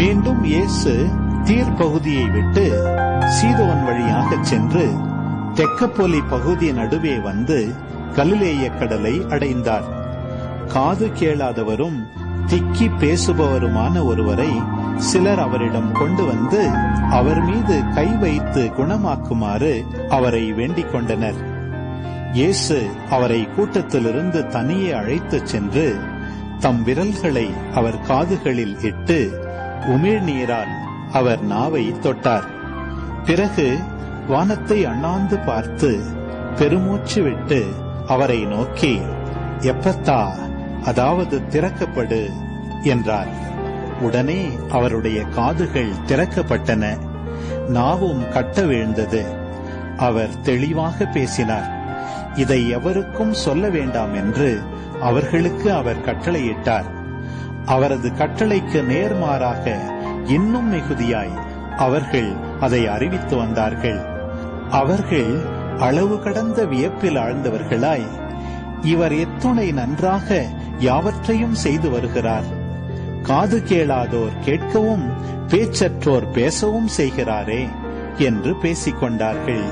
மீண்டும் இயேசு தீர் பகுதியை விட்டு சீதோன் வழியாக சென்று தெக்கப்போலி பகுதி நடுவே வந்து கலிலேய கடலை அடைந்தார். காது கேளாதவரும் திக்கி பேசுபவருமான ஒருவரை சிலர் அவரிடம் கொண்டு வந்து அவர் மீது கை வைத்து குணமாக்குமாறு அவரை வேண்டிக் கொண்டனர். இயேசு அவரை கூட்டத்திலிருந்து தனியே அழைத்துச் சென்று தம் விரல்களை அவர் காதுகளில் இட்டு உமிழ்நீரால் அவர் நாவை தொட்டார். பிறகு வானத்தை அண்ணாந்து பார்த்து பெருமூச்சு விட்டு அவரை நோக்கி எப்பத்தா அதாவது திறக்கப்படு என்றார். உடனே அவருடைய காதுகள் திறக்கப்பட்டன. நாவும் கட்ட விழுந்தது. அவர் தெளிவாக பேசினார். இதை எவருக்கும் சொல்ல வேண்டாம் என்று அவர்களுக்கு அவர் கட்டளையிட்டார். அவரது கட்டளைக்கு நேர்மாறாக இன்னும் மிகுதியாய் அவர்கள் அதை அறிவித்து வந்தார்கள். அவர்கள் அளவு கடந்த வியப்பில் ஆழ்ந்தவர்களாய் இவர் எத்துணை நன்றாக யாவற்றையும் செய்து வருகிறார். காது கேளாதோர் கேட்கவும் பேச்சற்றோர் பேசவும் செய்கிறாரே என்று பேசிக் கொண்டார்கள்